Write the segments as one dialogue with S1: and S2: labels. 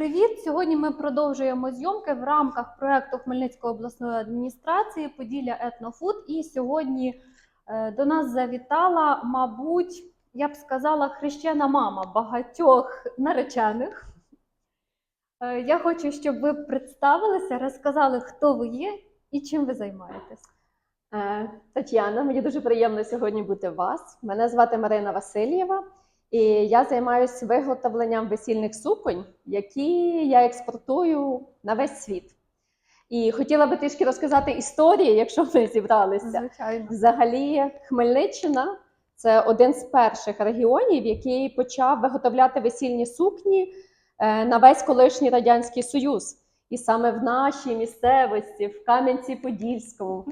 S1: привіт! Сьогодні ми продовжуємо зйомки в рамках проекту Хмельницької обласної адміністрації Поділля Етнофуд. І сьогодні е, до нас завітала, мабуть, я б сказала, хрещена мама багатьох наречених. Е, Я хочу, щоб ви представилися, розказали, хто ви є і чим ви займаєтесь.
S2: Е, Тетяна, мені дуже приємно сьогодні бути у вас. Мене звати Марина Васильєва, і я займаюся виготовленням весільних суконь, які я експортую на весь світ. І хотіла би трішки розказати історії, якщо ми зібралися.
S1: Звичайно.
S2: Взагалі, Хмельниччина це один з перших регіонів, який почав виготовляти весільні сукні е, на весь колишній радянський союз. І саме в нашій місцевості, в Кам'янці-Подільському,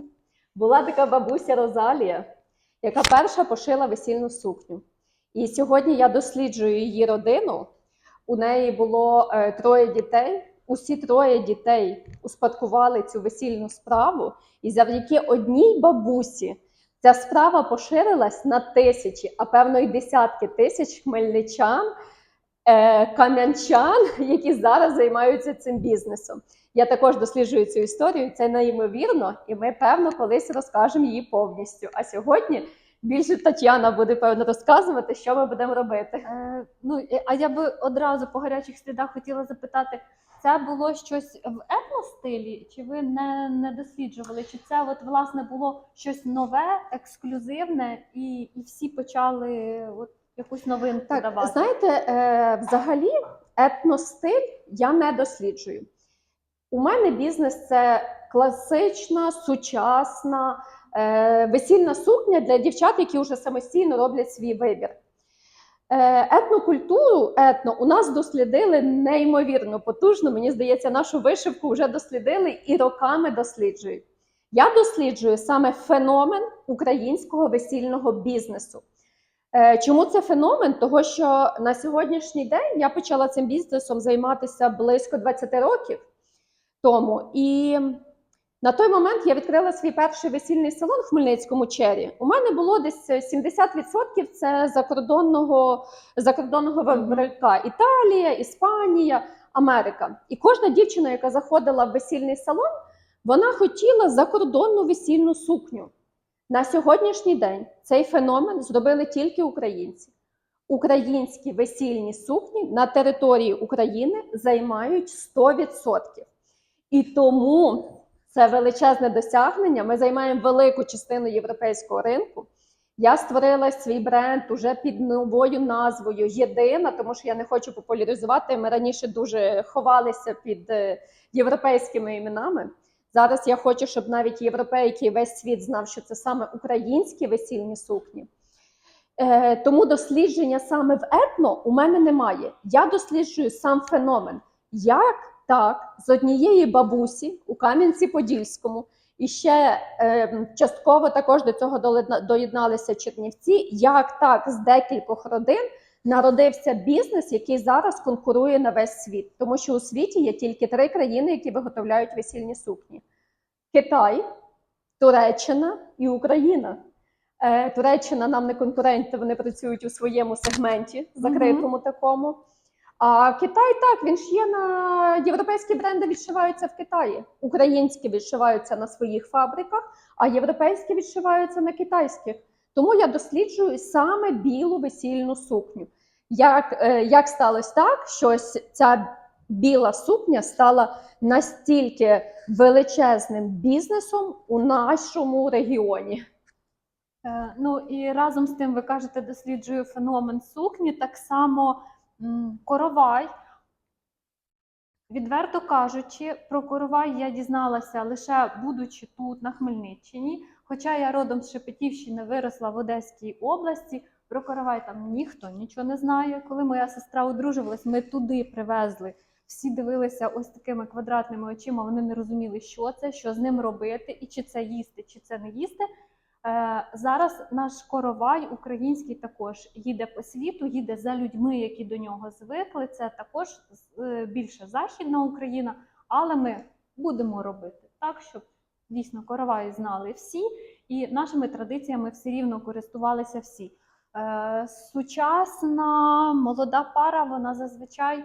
S2: була така бабуся Розалія, яка перша пошила весільну сукню. І сьогодні я досліджую її родину. У неї було е, троє дітей. Усі троє дітей успадкували цю весільну справу, і завдяки одній бабусі ця справа поширилась на тисячі, а певно, й десятки тисяч хмельничан, е, кам'янчан, які зараз займаються цим бізнесом. Я також досліджую цю історію. Це неймовірно, і ми певно колись розкажемо її повністю. А сьогодні більше Тетяна буде певно розказувати, що ми будемо робити.
S1: Е, ну, а я би одразу по гарячих слідах хотіла запитати: це було щось в етностилі, чи ви не, не досліджували? Чи це от власне було щось нове, ексклюзивне, і, і всі почали от якусь новинку
S2: Так,
S1: давати?
S2: знаєте, е, взагалі етностиль я не досліджую. У мене бізнес це класична, сучасна весільна сукня для дівчат, які вже самостійно роблять свій вибір. Е, етнокультуру етно у нас дослідили неймовірно потужно. Мені здається, нашу вишивку вже дослідили і роками досліджують. Я досліджую саме феномен українського весільного бізнесу. Е, Чому це феномен? Того, що на сьогоднішній день я почала цим бізнесом займатися близько 20 років тому. І на той момент я відкрила свій перший весільний салон в Хмельницькому чері. У мене було десь 70% це закордонного, закордонного виробника Італія, Іспанія, Америка. І кожна дівчина, яка заходила в весільний салон, вона хотіла закордонну весільну сукню. На сьогоднішній день цей феномен зробили тільки українці. Українські весільні сукні на території України займають 100%. І тому це величезне досягнення. Ми займаємо велику частину європейського ринку. Я створила свій бренд уже під новою назвою Єдина, тому що я не хочу популяризувати. Ми раніше дуже ховалися під е, європейськими іменами. Зараз я хочу, щоб навіть європейки і весь світ знав, що це саме українські весільні сукні. Е, тому дослідження саме в етно у мене немає. Я досліджую сам феномен, як так з однієї бабусі у Кам'янці-Подільському, і ще е, частково також до цього доєдналися Чернівці. Як так з декількох родин народився бізнес, який зараз конкурує на весь світ, тому що у світі є тільки три країни, які виготовляють весільні сукні: Китай, Туреччина і Україна. Е, Туреччина нам не конкуренти, вони працюють у своєму сегменті, закритому такому. А Китай так, він ж є на європейські бренди відшиваються в Китаї. Українські відшиваються на своїх фабриках, а європейські відшиваються на китайських. Тому я досліджую саме білу весільну сукню. Як, е, як сталося так, що ця біла сукня стала настільки величезним бізнесом у нашому регіоні?
S1: Е, Ну і разом з тим ви кажете, досліджую феномен сукні. Так само коровай. Відверто кажучи, про коровай я дізналася лише будучи тут, на Хмельниччині. Хоча я родом з Шепетівщини виросла в Одеській області. Про коровай там ніхто нічого не знає. Коли моя сестра одружувалась, ми туди привезли. Всі дивилися ось такими квадратними очима. Вони не розуміли, що це, що з ним робити, і чи це їсти, чи це не їсти. Е, Зараз наш коровай український також їде по світу, їде за людьми, які до нього звикли. Це також е, більше західна Україна, але ми будемо робити так, щоб дійсно коровай знали всі, і нашими традиціями все рівно користувалися всі. Е, Сучасна молода пара, вона зазвичай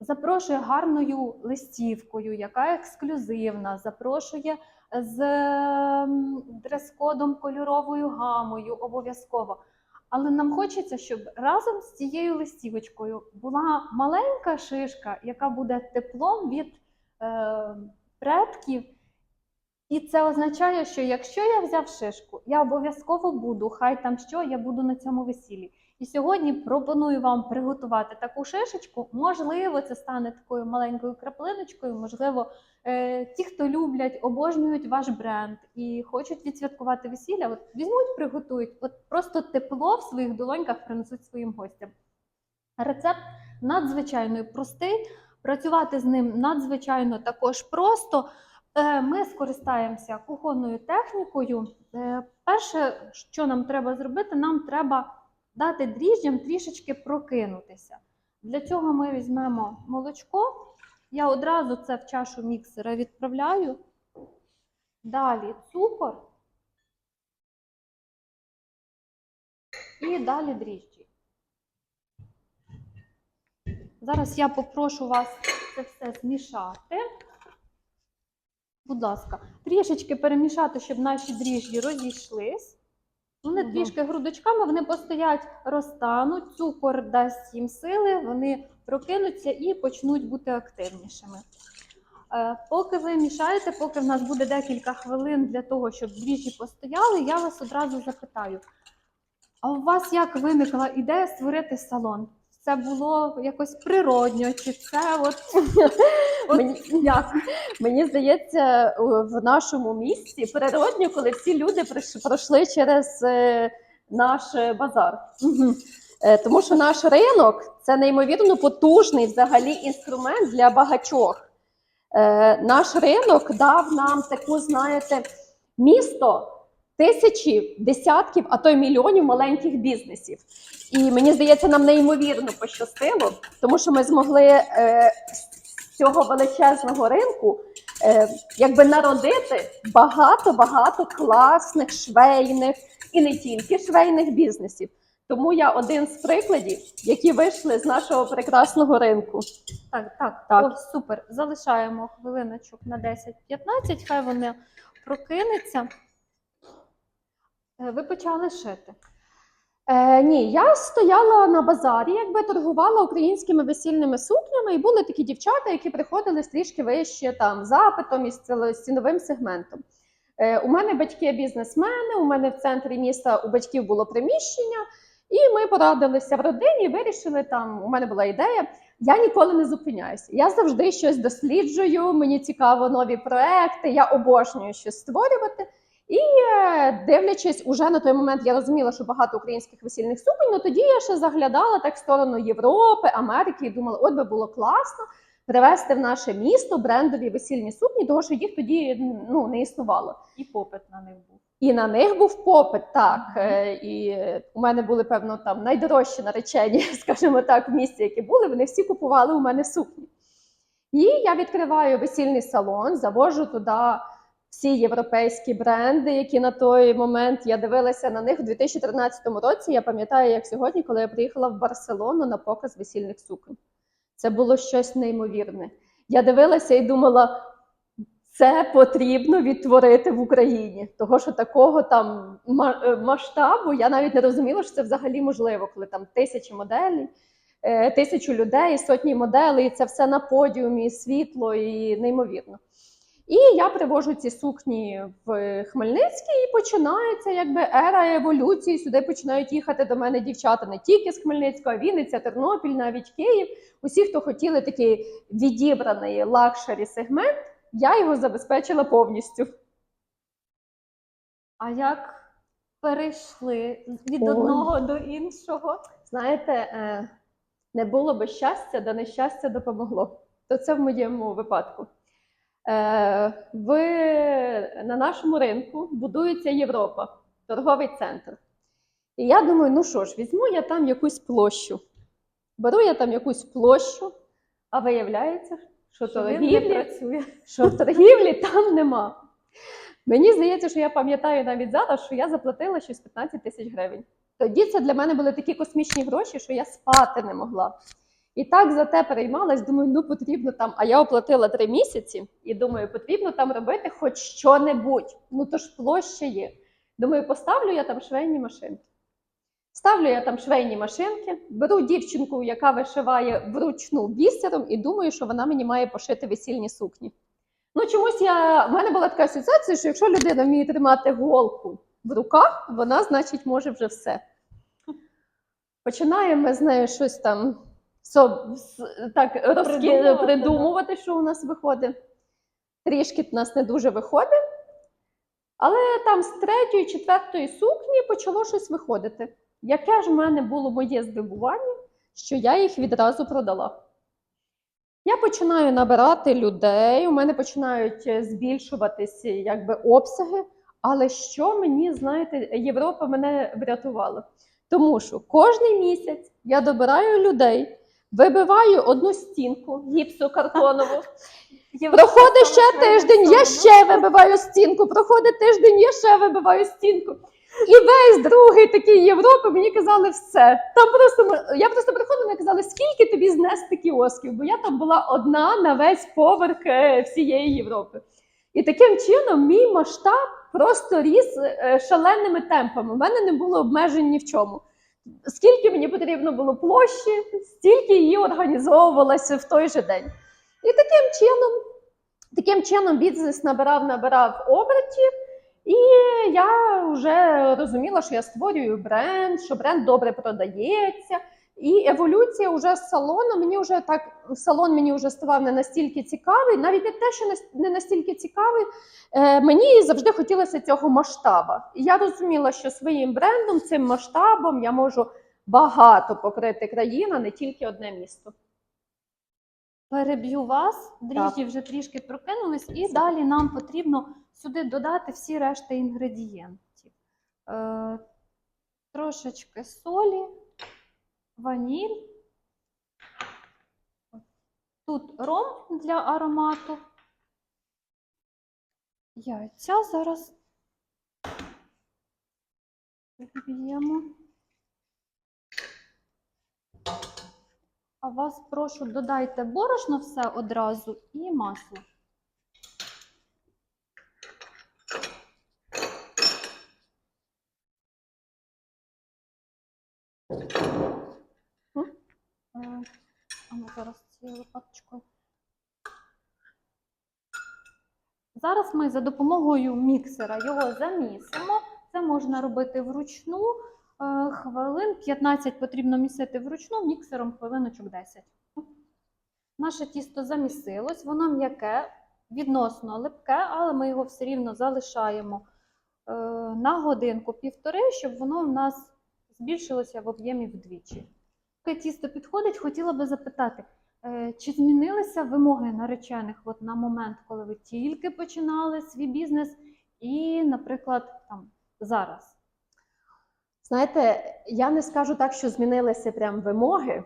S1: запрошує гарною листівкою, яка ексклюзивна, запрошує з дрес-кодом кольоровою гамою обов'язково. Але нам хочеться, щоб разом з цією листівочкою була маленька шишка, яка буде теплом від е, предків. І це означає, що якщо я взяв шишку, я обов'язково буду, хай там що, я буду на цьому весіллі. І сьогодні пропоную вам приготувати таку шишечку. Можливо, це стане такою маленькою краплиночкою. Можливо, е, ті, хто люблять, обожнюють ваш бренд і хочуть відсвяткувати весілля, от візьмуть, приготують, от просто тепло в своїх долоньках принесуть своїм гостям. Рецепт надзвичайно простий. Працювати з ним надзвичайно також просто. Е, Ми скористаємося кухонною технікою. Е, Перше, що нам треба зробити, нам треба дати дріжджам трішечки прокинутися. Для цього ми візьмемо молочко. Я одразу це в чашу міксера відправляю. Далі цукор. І далі дріжджі. Зараз я попрошу вас це все змішати. Будь ласка, трішечки перемішати, щоб наші дріжджі розійшлись. Вони
S2: угу.
S1: трішки грудочками, вони постоять, розтануть, цукор дасть їм сили, вони прокинуться і почнуть бути активнішими. Е, Поки ви мішаєте, поки в нас буде декілька хвилин для того, щоб дріжджі постояли, я вас одразу запитаю: а у вас як виникла ідея створити салон? Це було якось природньо, чи це от, от
S2: Мені-
S1: як?
S2: Мені здається, в нашому місті природньо, коли всі люди пройшли через е, наш е, базар. Е, Тому що наш ринок це неймовірно потужний взагалі інструмент для багатьох. Наш ринок дав нам таку, знаєте, місто тисячі, десятків, а то й мільйонів маленьких бізнесів. І мені здається, нам неймовірно пощастило, тому що ми змогли е, з цього величезного ринку е, якби народити багато-багато класних швейних і не тільки швейних бізнесів. Тому я один з прикладів, які вийшли з нашого прекрасного ринку.
S1: Так, так,
S2: Так.
S1: О, супер. Залишаємо хвилиночок на 10-15, хай вони прокинуться. Е, Ви почали шити.
S2: Е, ні, я стояла на базарі, якби торгувала українськими весільними сукнями, і були такі дівчата, які приходили трішки вище там запитом і ціновим сегментом. Е, у мене батьки бізнесмени, у мене в центрі міста у батьків було приміщення, і ми порадилися в родині, вирішили там. У мене була ідея. Я ніколи не зупиняюся. Я завжди щось досліджую. Мені цікаво нові проекти. Я обожнюю щось створювати. І е, дивлячись, уже на той момент я розуміла, що багато українських весільних суконь. Ну тоді я ще заглядала так в сторону Європи, Америки і думала, от би було класно привезти в наше місто брендові весільні сукні, тому що їх тоді ну не існувало.
S1: І попит на них був.
S2: І на них був попит, так. Е, І у мене були, певно, там найдорожчі наречені, скажімо так, в місті, які були, вони всі купували у мене сукні. І я відкриваю весільний салон, завожу туди всі європейські бренди, які на той момент я дивилася на них у 2013 році. Я пам'ятаю, як сьогодні, коли я приїхала в Барселону на показ весільних суконь. Це було щось неймовірне. Я дивилася і думала, це потрібно відтворити в Україні. Того, що такого там е, масштабу я навіть не розуміла, що це взагалі можливо, коли там тисячі моделей, е, тисячу людей, сотні моделей, і це все на подіумі, світло і неймовірно. І я привожу ці сукні в Хмельницький, і починається якби ера еволюції. Сюди починають їхати до мене дівчата не тільки з Хмельницького, а Вінниця, Тернопіль, навіть Київ. Усі, хто хотіли такий відібраний лакшері сегмент, я його забезпечила повністю.
S1: А як перейшли від
S2: Ой.
S1: одного до іншого?
S2: Знаєте, е, не було би щастя, да нещастя допомогло. То це в моєму випадку. Е, В, на нашому ринку будується Європа, торговий центр. І я думаю, ну що ж, візьму я там якусь площу. Беру я там якусь площу, а виявляється, що
S1: Що
S2: торгівлі
S1: працює.
S2: що торгівлі там нема. Мені здається, що я пам'ятаю навіть зараз, що я заплатила щось 15 тисяч гривень. Тоді це для мене були такі космічні гроші, що я спати не могла. І так за те переймалась, думаю, ну потрібно там. А я оплатила три місяці і думаю, потрібно там робити хоч що-небудь. Ну то ж площа є. Думаю, поставлю я там швейні машинки. Ставлю я там швейні машинки, беру дівчинку, яка вишиває вручну бісером, і думаю, що вона мені має пошити весільні сукні. Ну, чомусь я в мене була така асоціація, що якщо людина вміє тримати голку в руках, вона, значить, може вже все. Починаємо ми з нею щось там со- так розкі...
S1: Придумувати,
S2: придумувати, що у нас виходить. Трішки в нас не дуже виходить. Але там з третьої, четвертої сукні почало щось виходити. Яке ж в мене було моє здивування, що я їх відразу продала. Я починаю набирати людей, у мене починають е, збільшуватися якби обсяги. Але що мені, знаєте, Європа мене врятувала. Тому що кожен місяць я добираю людей, вибиваю одну стінку гіпсокартонову. Проходить ще тиждень, я ще вибиваю стінку. Проходить тиждень, я ще вибиваю стінку. І весь другий такий Європи мені казали все. Там просто я просто приходила і казали, скільки тобі знести кіосків, бо я там була одна на весь поверх е, всієї Європи. І таким чином мій масштаб просто ріс е, шаленими темпами. У мене не було обмежень ні в чому. Скільки мені потрібно було площі, стільки її організовувалося в той же день. І таким чином, таким чином бізнес набирав, набирав обертів, і я вже розуміла, що я створюю бренд, що бренд добре продається. І еволюція вже з салону мені вже так салон мені вже ставав не настільки цікавий, навіть не те, що не- настільки цікавий. Е, мені завжди хотілося цього масштаба. І я розуміла, що своїм брендом, цим масштабом я можу багато покрити країн, а не тільки одне місто.
S1: Переб'ю вас, дріжджі вже трішки прокинулись, і далі нам потрібно сюди додати всі решти інгредієнтів. Е, трошечки солі, ваніль. Тут ром для аромату. Яйця зараз вб'ємо. А вас прошу, додайте борошно все одразу і масло.
S2: М?
S1: Е, А ну зараз цією лопаточкою. Зараз ми за допомогою міксера його замісимо. Це можна робити вручну. Е, Хвилин 15 потрібно місити вручну, міксером хвилиночок 10. Наше тісто замісилось, воно м'яке, відносно липке, але ми його все рівно залишаємо е, на годинку півтори, щоб воно в нас збільшилося в об'ємі вдвічі. Поки тісто підходить, хотіла би запитати, е, чи змінилися вимоги наречених от на момент, коли ви тільки починали свій бізнес, і, наприклад, там зараз?
S2: Знаєте, я не скажу так, що змінилися прям вимоги.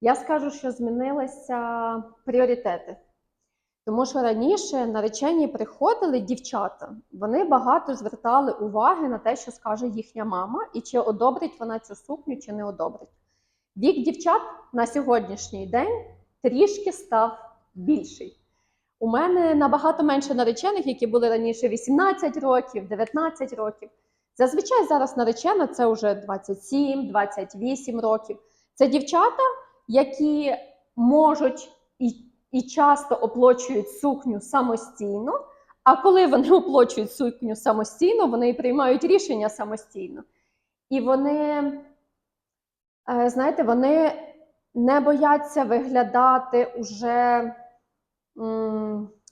S2: Я скажу, що змінилися пріоритети. Тому що раніше наречені приходили дівчата, вони багато звертали уваги на те, що скаже їхня мама, і чи одобрить вона цю сукню, чи не одобрить. Вік дівчат на сьогоднішній день трішки став більший. У мене набагато менше наречених, які були раніше 18 років, 19 років. Зазвичай зараз наречена це вже 27-28 років. Це дівчата, які можуть і, і часто оплачують сукню самостійно. А коли вони оплачують сукню самостійно, вони і приймають рішення самостійно. І вони, знаєте, вони не бояться виглядати уже,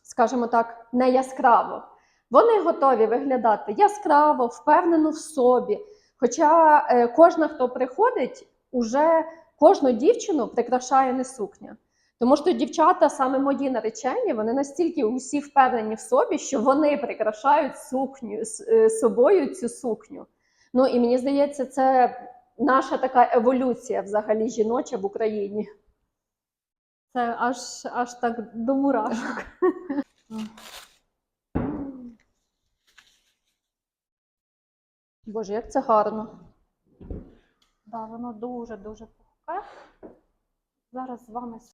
S2: скажімо так, не яскраво. Вони готові виглядати яскраво, впевнено в собі. Хоча е, кожна, хто приходить, уже кожну дівчину прикрашає не сукня. Тому що дівчата, саме мої наречені, вони настільки усі впевнені в собі, що вони прикрашають сукню е, собою цю сукню. Ну і мені здається, це наша така еволюція взагалі жіноча в Україні.
S1: Це аж, аж так до мурашок.
S2: Боже, як це гарно.
S1: Да, воно дуже-дуже пухке. зараз з вами